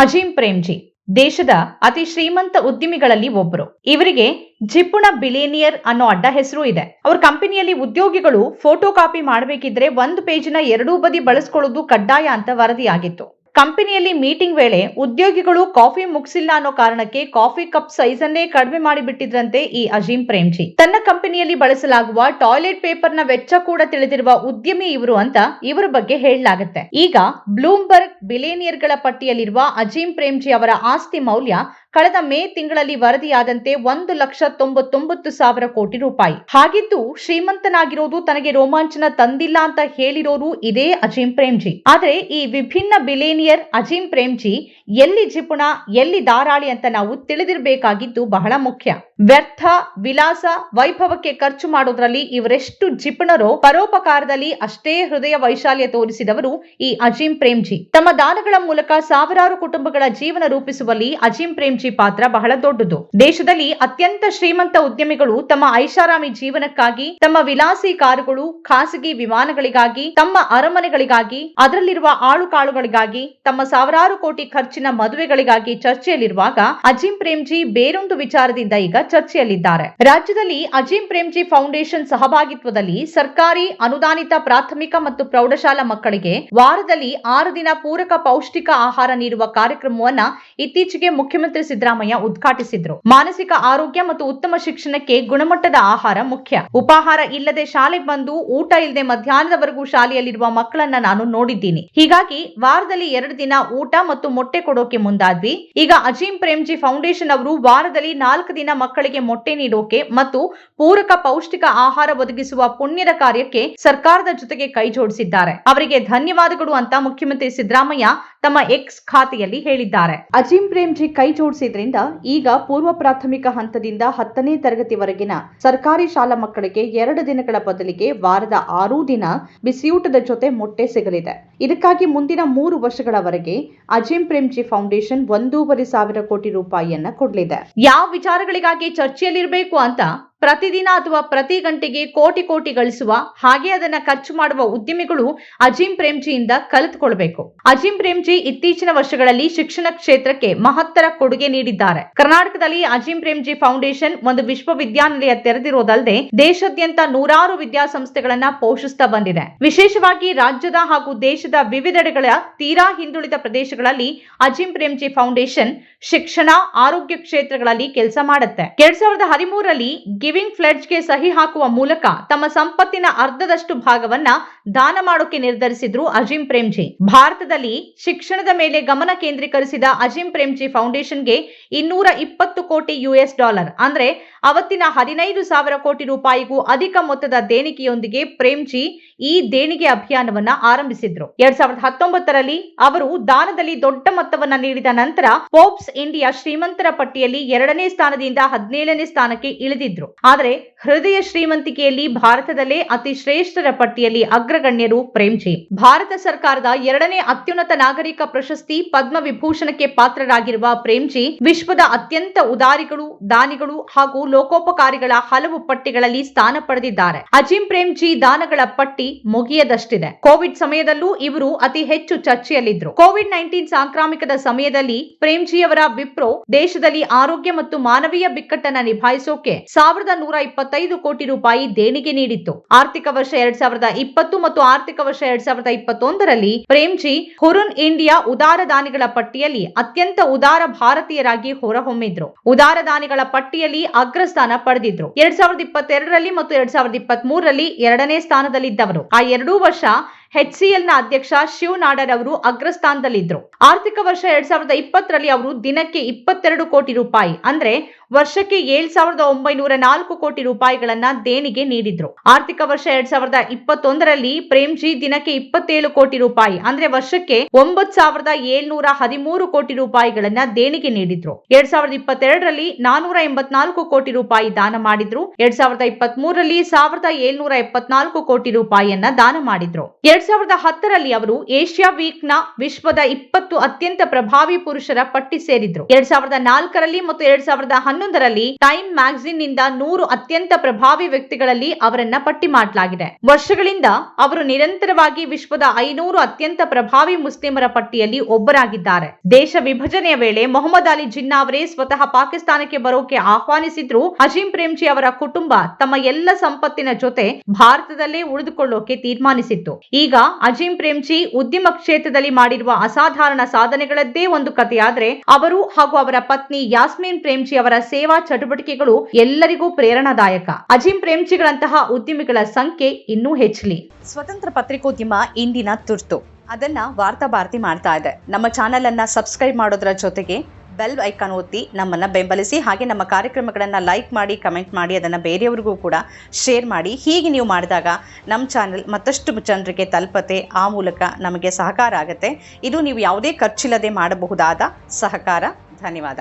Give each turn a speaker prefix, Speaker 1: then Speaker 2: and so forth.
Speaker 1: ಅಜೀಂ ಪ್ರೇಮ್ಜಿ, ದೇಶದ ಅತಿ ಶ್ರೀಮಂತ ಉದ್ಯಮಿಗಳಲ್ಲಿ ಒಬ್ಬರು ಇವರಿಗೆ ಜಿಪುಣ ಬಿಲೇನಿಯರ್ ಅನ್ನೋ ಅಡ್ಡ ಹೆಸರು ಇದೆ. ಅವ್ರ ಕಂಪನಿಯಲ್ಲಿ ಉದ್ಯೋಗಿಗಳು ಫೋಟೋ ಕಾಪಿ ಮಾಡಬೇಕಿದ್ರೆ ಒಂದು ಪೇಜಿನ ಎರಡೂ ಬದಿ ಬಳಸ್ಕೊಳ್ಳೋದು ಕಡ್ಡಾಯ ಅಂತ ವರದಿಯಾಗಿತ್ತು. ಕಂಪನಿಯಲ್ಲಿ ಮೀಟಿಂಗ್ ವೇಳೆ ಉದ್ಯೋಗಿಗಳು ಕಾಫಿ ಮುಗಿಸಿಲ್ಲ ಅನ್ನೋ ಕಾರಣಕ್ಕೆ ಕಾಫಿ ಕಪ್ ಸೈಜ್ ಅನ್ನೇ ಕಡಿಮೆ ಮಾಡಿಬಿಟ್ಟಿದ್ರಂತೆ ಈ ಅಜೀಂ ಪ್ರೇಮ್ಜಿ. ತನ್ನ ಕಂಪನಿಯಲ್ಲಿ ಬಳಸಲಾಗುವ ಟಾಯ್ಲೆಟ್ ಪೇಪರ್ನ ವೆಚ್ಚ ಕೂಡ ತಿಳಿದಿರುವ ಉದ್ಯಮಿ ಇವರು ಅಂತ ಇವರ ಬಗ್ಗೆ ಹೇಳಲಾಗುತ್ತೆ. ಈಗ ಬ್ಲೂಮ್ಬರ್ಗ್ ಬಿಲೇನಿಯರ್ಗಳ ಪಟ್ಟಿಯಲ್ಲಿರುವ ಅಜೀಂ ಪ್ರೇಮ್ಜಿ ಅವರ ಆಸ್ತಿ ಮೌಲ್ಯ ಕಳೆದ ಮೇ ತಿಂಗಳಲ್ಲಿ ವರದಿಯಾದಂತೆ ಒಂದು ಲಕ್ಷ ತೊಂಬತ್ತೊಂಬತ್ತು ಸಾವಿರ ಕೋಟಿ ರೂಪಾಯಿ. ಹಾಗಿದ್ದು, ಶ್ರೀಮಂತನಾಗಿರೋದು ತನಗೆ ರೋಮಾಂಚನ ತಂದಿಲ್ಲ ಅಂತ ಹೇಳಿರೋರು ಇದೇ ಅಜೀಂ ಪ್ರೇಮ್ಜಿ. ಆದ್ರೆ ಈ ವಿಭಿನ್ನ ಬಿಲೇನಿಯರ್ ಅಜೀಂ ಪ್ರೇಮ್ಜಿ ಎಲ್ಲಿ ಜಿಪುಣ, ಎಲ್ಲಿ ದಾರಾಳಿ ಅಂತ ನಾವು ತಿಳಿದಿರಬೇಕಾಗಿದ್ದು ಬಹಳ ಮುಖ್ಯ. ವ್ಯರ್ಥ ವಿಲಾಸ ವೈಭವಕ್ಕೆ ಖರ್ಚು ಮಾಡೋದ್ರಲ್ಲಿ ಇವರೆಷ್ಟು ಜಿಪುಣರೋ ಪರೋಪಕಾರದಲ್ಲಿ ಅಷ್ಟೇ ಹೃದಯ ವೈಶಾಲ್ಯ ತೋರಿಸಿದವರು ಈ ಅಜೀಂ ಪ್ರೇಮ್ಜಿ. ತಮ್ಮ ದಾನಗಳ ಮೂಲಕ ಸಾವಿರಾರು ಕುಟುಂಬಗಳ ಜೀವನ ರೂಪಿಸುವಲ್ಲಿ ಅಜೀಂ ಪ್ರೇಮ್ಜಿ ಪಾತ್ರ ಬಹಳ ದೊಡ್ಡದು. ದೇಶದಲ್ಲಿ ಅತ್ಯಂತ ಶ್ರೀಮಂತ ಉದ್ಯಮಿಗಳು ತಮ್ಮ ಐಷಾರಾಮಿ ಜೀವನಕ್ಕಾಗಿ, ತಮ್ಮ ವಿಲಾಸಿ ಕಾರುಗಳು, ಖಾಸಗಿ ವಿಮಾನಗಳಿಗಾಗಿ, ತಮ್ಮ ಅರಮನೆಗಳಿಗಾಗಿ, ಅದರಲ್ಲಿರುವ ಆಳು ಕಾಳುಗಳಿಗಾಗಿ ತಮ್ಮ ಸಾವಿರಾರು ಕೋಟಿ ಖರ್ಚಿನ ಮದುವೆಗಳಿಗಾಗಿ ಚರ್ಚೆಯಲ್ಲಿರುವಾಗ ಅಜಿಂ ಪ್ರೇಮ್ಜಿ ಬೇರೊಂದು ವಿಚಾರದಿಂದ ಈಗ ಚರ್ಚೆಯಲ್ಲಿದ್ದಾರೆ. ರಾಜ್ಯದಲ್ಲಿ ಅಜಿಂ ಪ್ರೇಮ್ಜಿ ಫೌಂಡೇಶನ್ ಸಹಭಾಗಿತ್ವದಲ್ಲಿ ಸರ್ಕಾರಿ ಅನುದಾನಿತ ಪ್ರಾಥಮಿಕ ಮತ್ತು ಪ್ರೌಢಶಾಲಾ ಮಕ್ಕಳಿಗೆ ವಾರದಲ್ಲಿ ಆರು ದಿನ ಪೂರಕ ಪೌಷ್ಟಿಕ ಆಹಾರ ನೀಡುವ ಕಾರ್ಯಕ್ರಮವನ್ನ ಇತ್ತೀಚೆಗೆ ಮುಖ್ಯಮಂತ್ರಿ ಸಿದ್ದರಾಮಯ್ಯ ಉದ್ಘಾಟಿಸಿದ್ರು. ಮಾನಸಿಕ ಆರೋಗ್ಯ ಮತ್ತು ಉತ್ತಮ ಶಿಕ್ಷಣಕ್ಕೆ ಗುಣಮಟ್ಟದ ಆಹಾರ ಮುಖ್ಯ. ಉಪಾಹಾರ ಇಲ್ಲದೆ ಶಾಲೆ ಬಂದು ಊಟ ಇಲ್ಲದೆ ಮಧ್ಯಾಹ್ನದವರೆಗೂ ಶಾಲೆಯಲ್ಲಿರುವ ಮಕ್ಕಳನ್ನ ನಾನು ನೋಡಿದ್ದೀನಿ. ಹೀಗಾಗಿ ವಾರದಲ್ಲಿ ಎರಡು ದಿನ ಊಟ ಮತ್ತು ಮೊಟ್ಟೆ ಕೊಡೋಕೆ ಮುಂದಾದ್ವಿ. ಈಗ ಅಜೀಂ ಪ್ರೇಮ್ಜಿ ಫೌಂಡೇಶನ್ ಅವರು ವಾರದಲ್ಲಿ ನಾಲ್ಕು ದಿನ ಮಕ್ಕಳಿಗೆ ಮೊಟ್ಟೆ ನೀಡೋಕೆ ಮತ್ತು ಪೂರಕ ಪೌಷ್ಟಿಕ ಆಹಾರ ಒದಗಿಸುವ ಪುಣ್ಯದ ಕಾರ್ಯಕ್ಕೆ ಸರ್ಕಾರದ ಜೊತೆಗೆ ಕೈ ಜೋಡಿಸಿದ್ದಾರೆ. ಅವರಿಗೆ ಧನ್ಯವಾದಗಳು ಅಂತ ಮುಖ್ಯಮಂತ್ರಿ ಸಿದ್ದರಾಮಯ್ಯ ತಮ್ಮ ಎಕ್ಸ್ ಖಾತೆಯಲ್ಲಿ ಹೇಳಿದ್ದಾರೆ. ಅಜಿಂ ಪ್ರೇಮ್ಜಿ ಕೈ ಜೋಡಿಸಿದ್ರಿಂದ ಈಗ ಪೂರ್ವ ಪ್ರಾಥಮಿಕ ಹಂತದಿಂದ ಹತ್ತನೇ ತರಗತಿವರೆಗಿನ ಸರ್ಕಾರಿ ಶಾಲಾ ಮಕ್ಕಳಿಗೆ ಎರಡು ದಿನಗಳ ಬದಲಿಗೆ ವಾರದ ಆರೂ ದಿನ ಬಿಸಿಯೂಟದ ಜೊತೆ ಮೊಟ್ಟೆ ಸಿಗಲಿದೆ. ಇದಕ್ಕಾಗಿ ಮುಂದಿನ ಮೂರು ವರ್ಷಗಳವರೆಗೆ ಅಜಿಂ ಪ್ರೇಮ್ಜಿ ಫೌಂಡೇಶನ್ ಒಂದೂವರೆ ಸಾವಿರ ಕೋಟಿ ರೂಪಾಯಿಯನ್ನ ಕೊಡಲಿದೆ. ಯಾವ ವಿಚಾರಗಳಿಗಾಗಿ ಚರ್ಚೆಯಲ್ಲಿರಬೇಕು ಅಂತ ಪ್ರತಿದಿನ ಅಥವಾ ಪ್ರತಿ ಗಂಟೆಗೆ ಕೋಟಿ ಕೋಟಿ ಗಳಿಸುವ, ಹಾಗೆ ಅದನ್ನ ಖರ್ಚು ಮಾಡುವ ಉದ್ಯಮಿಗಳು ಅಜೀಂ ಪ್ರೇಮ್ಜಿಯಿಂದ ಕಲಿತುಕೊಳ್ಬೇಕು. ಅಜೀಂ ಪ್ರೇಮ್ಜಿ ಇತ್ತೀಚಿನ ವರ್ಷಗಳಲ್ಲಿ ಶಿಕ್ಷಣ ಕ್ಷೇತ್ರಕ್ಕೆ ಮಹತ್ತರ ಕೊಡುಗೆ ನೀಡಿದ್ದಾರೆ. ಕರ್ನಾಟಕದಲ್ಲಿ ಅಜೀಂ ಪ್ರೇಮ್ಜಿ ಫೌಂಡೇಶನ್ ಒಂದು ವಿಶ್ವವಿದ್ಯಾನಿಲಯ ತೆರೆದಿರೋದಲ್ಲದೆ ದೇಶಾದ್ಯಂತ ನೂರಾರು ವಿದ್ಯಾಸಂಸ್ಥೆಗಳನ್ನ ಪೋಷಿಸ್ತಾ ಬಂದಿದೆ. ವಿಶೇಷವಾಗಿ ರಾಜ್ಯದ ಹಾಗೂ ದೇಶದ ವಿವಿಧೆಡೆಗಳ ತೀರಾ ಹಿಂದುಳಿದ ಪ್ರದೇಶಗಳಲ್ಲಿ ಅಜೀಂ ಪ್ರೇಮ್ಜಿ ಫೌಂಡೇಶನ್ ಶಿಕ್ಷಣ, ಆರೋಗ್ಯ ಕ್ಷೇತ್ರಗಳಲ್ಲಿ ಕೆಲಸ ಮಾಡುತ್ತೆ. ಎರಡ್ ಸಾವಿರದ ಹದಿಮೂರರಲ್ಲಿ ಗಿವಿಂಗ್ ಫ್ಲೆಡ್ಜ್ಗೆ ಸಹಿ ಹಾಕುವ ಮೂಲಕ ತಮ್ಮ ಸಂಪತ್ತಿನ ಅರ್ಧದಷ್ಟು ಭಾಗವನ್ನ ದಾನ ಮಾಡೋಕೆ ನಿರ್ಧರಿಸಿದ್ರು ಅಜಿಂ ಪ್ರೇಮ್ಜಿ. ಭಾರತದಲ್ಲಿ ಶಿಕ್ಷಣದ ಮೇಲೆ ಗಮನ ಕೇಂದ್ರೀಕರಿಸಿದ ಅಜಿಂ ಪ್ರೇಮ್ಜಿ ಫೌಂಡೇಶನ್ಗೆ ಇನ್ನೂರ ಇಪ್ಪತ್ತು ಕೋಟಿ ಯುಎಸ್ ಡಾಲರ್. ಅಂದ್ರೆ ಅವತ್ತಿನ ಹದಿನೈದು ಸಾವಿರ ಕೋಟಿ ರೂಪಾಯಿಗೂ ಅಧಿಕ ಮೊತ್ತದ ದೇಣಿಗೆಯೊಂದಿಗೆ ಪ್ರೇಮ್ಜಿ ಈ ದೇಣಿಗೆ ಅಭಿಯಾನವನ್ನ ಆರಂಭಿಸಿದ್ರು. ಎರಡ್ ಸಾವಿರದ ಹತ್ತೊಂಬತ್ತರಲ್ಲಿ ಅವರು ದಾನದಲ್ಲಿ ದೊಡ್ಡ ಮೊತ್ತವನ್ನ ನೀಡಿದ ನಂತರ ಪೋಪ್ಸ್ ಇಂಡಿಯಾ ಶ್ರೀಮಂತರ ಪಟ್ಟಿಯಲ್ಲಿ ಎರಡನೇ ಸ್ಥಾನದಿಂದ ಹದಿನೇಳನೇ ಸ್ಥಾನಕ್ಕೆ ಇಳಿದಿದ್ರು. ಆದರೆ ಹೃದಯ ಶ್ರೀಮಂತಿಕೆಯಲ್ಲಿ ಭಾರತದಲ್ಲೇ ಅತಿ ಶ್ರೇಷ್ಠರ ಪಟ್ಟಿಯಲ್ಲಿ ಅಗ್ರಗಣ್ಯರು ಪ್ರೇಮ್ಜಿ ಭಾರತ ಸರ್ಕಾರದ ಎರಡನೇ ಅತ್ಯುನ್ನತ ನಾಗರಿಕ ಪ್ರಶಸ್ತಿ ಪದ್ಮ ವಿಭೂಷಣಕ್ಕೆ ಪಾತ್ರರಾಗಿರುವ ಪ್ರೇಮ್ಜಿ ವಿಶ್ವದ ಅತ್ಯಂತ ಉದಾರಿಗಳು, ದಾನಿಗಳು ಹಾಗೂ ಲೋಕೋಪಕಾರಿಗಳ ಹಲವು ಪಟ್ಟಿಗಳಲ್ಲಿ ಸ್ಥಾನ ಪಡೆದಿದ್ದಾರೆ. ಅಜಿಂ ಪ್ರೇಮ್ಜಿ ದಾನಗಳ ಪಟ್ಟಿ ಮುಗಿಯದಷ್ಟಿದೆ. ಕೋವಿಡ್ ಸಮಯದಲ್ಲೂ ಇವರು ಅತಿ ಹೆಚ್ಚು ಚರ್ಚೆಯಲ್ಲಿದ್ದರು. ಕೋವಿಡ್ ನೈನ್ಟೀನ್ ಸಾಂಕ್ರಾಮಿಕದ ಸಮಯದಲ್ಲಿ ಪ್ರೇಮ್ಜಿಯವರ ವಿಪ್ರೋ ದೇಶದಲ್ಲಿ ಆರೋಗ್ಯ ಮತ್ತು ಮಾನವೀಯ ಬಿಕ್ಕಟ್ಟನ್ನ ನಿಭಾಯಿಸೋಕೆ ಸಾವಿರದ ನೂರ ಇಪ್ಪತ್ತೈದು ಕೋಟಿ ರೂಪಾಯಿ ದೇಣಿಗೆ ನೀಡಿತ್ತು. ಆರ್ಥಿಕ ವರ್ಷ ಎರಡ್ ಸಾವಿರದ ಇಪ್ಪತ್ತು ಮತ್ತು ಆರ್ಥಿಕ ವರ್ಷ ಎರಡ್ ಸಾವಿರದ ಇಪ್ಪತ್ತೊಂದರಲ್ಲಿ ಪ್ರೇಮ್ಜಿ ಹುರುನ್ ಇಂಡಿಯಾ ಉದಾರ ದಾನಿಗಳ ಪಟ್ಟಿಯಲ್ಲಿ ಅತ್ಯಂತ ಉದಾರ ಭಾರತೀಯರಾಗಿ ಹೊರಹೊಮ್ಮಿದ್ರು. ಉದಾರ ದಾನಿಗಳ ಪಟ್ಟಿಯಲ್ಲಿ ಅಗ್ರಸ್ಥಾನ ಪಡೆದಿದ್ರು. ಎರಡ್ ಸಾವಿರದ ಇಪ್ಪತ್ತೆರಡರಲ್ಲಿ ಮತ್ತು ಎರಡ್ ಸಾವಿರದ ಇಪ್ಪತ್ತ್ ಮೂರರಲ್ಲಿ ಎರಡನೇ ಸ್ಥಾನದಲ್ಲಿದ್ದವರು. ಆ ಎರಡೂ ವರ್ಷ ಎಲ್ನ ಅಧ್ಯಕ್ಷ ಶಿವ್ ನಾಡರ್ ಅವರು ಅಗ್ರಸ್ಥಾನದಲ್ಲಿದ್ದರು ಆರ್ಥಿಕ ವರ್ಷ ಎರಡ್ ಸಾವಿರದ ಇಪ್ಪತ್ತರಲ್ಲಿ ಅವರು ದಿನಕ್ಕೆ ಇಪ್ಪತ್ತೆರಡು ಕೋಟಿ ರೂಪಾಯಿ, ಅಂದ್ರೆ ವರ್ಷಕ್ಕೆ ಏಳ್ ಸಾವಿರದ ಒಂಬೈನೂರ ನಾಲ್ಕು ಕೋಟಿ ರೂಪಾಯಿಗಳನ್ನ ದೇಣಿಗೆ ನೀಡಿದ್ರು. ಆರ್ಥಿಕ ವರ್ಷ ಎರಡ್ ಸಾವಿರದ ಇಪ್ಪತ್ತೊಂದರಲ್ಲಿ ಪ್ರೇಮ್ಜಿ ದಿನಕ್ಕೆ ಇಪ್ಪತ್ತೇಳು ಕೋಟಿ ರೂಪಾಯಿ, ಅಂದ್ರೆ ವರ್ಷಕ್ಕೆ ಒಂಬತ್ ಸಾವಿರದ ಏಳ್ನೂರ ಹದಿಮೂರು ಕೋಟಿ ರೂಪಾಯಿಗಳನ್ನ ದೇಣಿಗೆ ನೀಡಿದ್ರು. ಎರಡ್ ಸಾವಿರದ ಇಪ್ಪತ್ತೆರಡರಲ್ಲಿ ನಾನೂರ ಎಂಬತ್ನಾಲ್ಕು ಕೋಟಿ ರೂಪಾಯಿ ದಾನ ಮಾಡಿದ್ರು. ಎರಡ್ ಸಾವಿರದ ಇಪ್ಪತ್ತ್ ಮೂರರಲ್ಲಿ ಸಾವಿರದ ಏಳ್ನೂರ ಎಪ್ಪತ್ನಾಲ್ಕು ಕೋಟಿ ರೂಪಾಯಿಯನ್ನ ದಾನ ಮಾಡಿದ್ರು. ಎರಡ್ ಸಾವಿರದ ಹತ್ತರಲ್ಲಿ ಅವರು ಏಷ್ಯಾ ವೀಕ್ನ ವಿಶ್ವದ ಇಪ್ಪತ್ತು ಅತ್ಯಂತ ಪ್ರಭಾವಿ ಪುರುಷರ ಪಟ್ಟಿ ಸೇರಿದ್ರು. ಎರಡ್ ಸಾವಿರದ ನಾಲ್ಕರಲ್ಲಿ ಮತ್ತು ಎರಡ್ ಸಾವಿರದ ಹನ್ನೊಂದರಲ್ಲಿ ಟೈಮ್ ಮ್ಯಾಗಝಿನ್ನಿಂದ ನೂರು ಅತ್ಯಂತ ಪ್ರಭಾವಿ ವ್ಯಕ್ತಿಗಳಲ್ಲಿ ಅವರನ್ನ ಪಟ್ಟಿ ಮಾಡಲಾಗಿದೆ. ವರ್ಷಗಳಿಂದ ಅವರು ನಿರಂತರವಾಗಿ ವಿಶ್ವದ ಐನೂರು ಅತ್ಯಂತ ಪ್ರಭಾವಿ ಮುಸ್ಲಿಮರ ಪಟ್ಟಿಯಲ್ಲಿ ಒಬ್ಬರಾಗಿದ್ದಾರೆ. ದೇಶ ವಿಭಜನೆಯ ವೇಳೆ ಮೊಹಮ್ಮದ್ ಅಲಿ ಜಿನ್ನಾ ಅವರೇ ಸ್ವತಃ ಪಾಕಿಸ್ತಾನಕ್ಕೆ ಬರೋಕೆ ಆಹ್ವಾನಿಸಿದ್ರು. ಅಜೀಂ ಪ್ರೇಮ್ಜಿ ಅವರ ಕುಟುಂಬ ತಮ್ಮ ಎಲ್ಲ ಸಂಪತ್ತಿನ ಜೊತೆ ಭಾರತದಲ್ಲೇ ಉಳಿದುಕೊಳ್ಳೋಕೆ ತೀರ್ಮಾನಿಸಿತ್ತು. ಈಗ ಅಜೀಂ ಪ್ರೇಮ್ಜಿ ಉದ್ಯಮ ಕ್ಷೇತ್ರದಲ್ಲಿ ಮಾಡಿರುವ ಅಸಾಧಾರಣ ಸಾಧನೆಗಳದ್ದೇ ಒಂದು ಕಥೆಯಾದ್ರೆ, ಅವರು ಹಾಗೂ ಅವರ ಪತ್ನಿ ಯಾಸ್ಮೀನ್ ಪ್ರೇಮ್ಜಿ ಅವರ ಸೇವಾ ಚಟುವಟಿಕೆಗಳು ಎಲ್ಲರಿಗೂ ಪ್ರೇರಣಾದಾಯಕ. ಅಜಿಂ ಪ್ರೇಮ್ಜಿಗಳಂತಹ ಉದ್ಯಮಿಗಳ ಸಂಖ್ಯೆ ಇನ್ನೂ ಹೆಚ್ಚಲಿ. ಸ್ವತಂತ್ರ ಪತ್ರಿಕೋದ್ಯಮ ಇಂದಿನ ತುರ್ತು. ಅದನ್ನ ವಾರ್ತಾ ಭಾರತಿ ಮಾಡ್ತಾ ಇದೆ. ನಮ್ಮ ಚಾನೆಲ್ ಅನ್ನ ಸಬ್ಸ್ಕ್ರೈಬ್ ಮಾಡೋದ್ರ ಜೊತೆಗೆ ಬೆಲ್ ಐಕಾನ್ ಒತ್ತಿ ನಮ್ಮನ್ನ ಬೆಂಬಲಿಸಿ ಹಾಗೆ ನಮ್ಮ ಕಾರ್ಯಕ್ರಮಗಳನ್ನ ಲೈಕ್ ಮಾಡಿ ಕಮೆಂಟ್ ಮಾಡಿ, ಅದನ್ನ ಬೇರೆಯವ್ರಿಗೂ ಕೂಡ ಶೇರ್ ಮಾಡಿ. ಹೀಗೆ ನೀವು ಮಾಡಿದಾಗ ನಮ್ಮ ಚಾನೆಲ್ ಮತ್ತಷ್ಟು ಜನರಿಗೆ ತಲುಪತೆ, ಆ ಮೂಲಕ ನಮಗೆ ಸಹಕಾರ ಆಗುತ್ತೆ. ಇದು ನೀವು ಯಾವುದೇ ಖರ್ಚಿಲ್ಲದೆ ಮಾಡಬಹುದಾದ ಸಹಕಾರ. ಧನ್ಯವಾದ.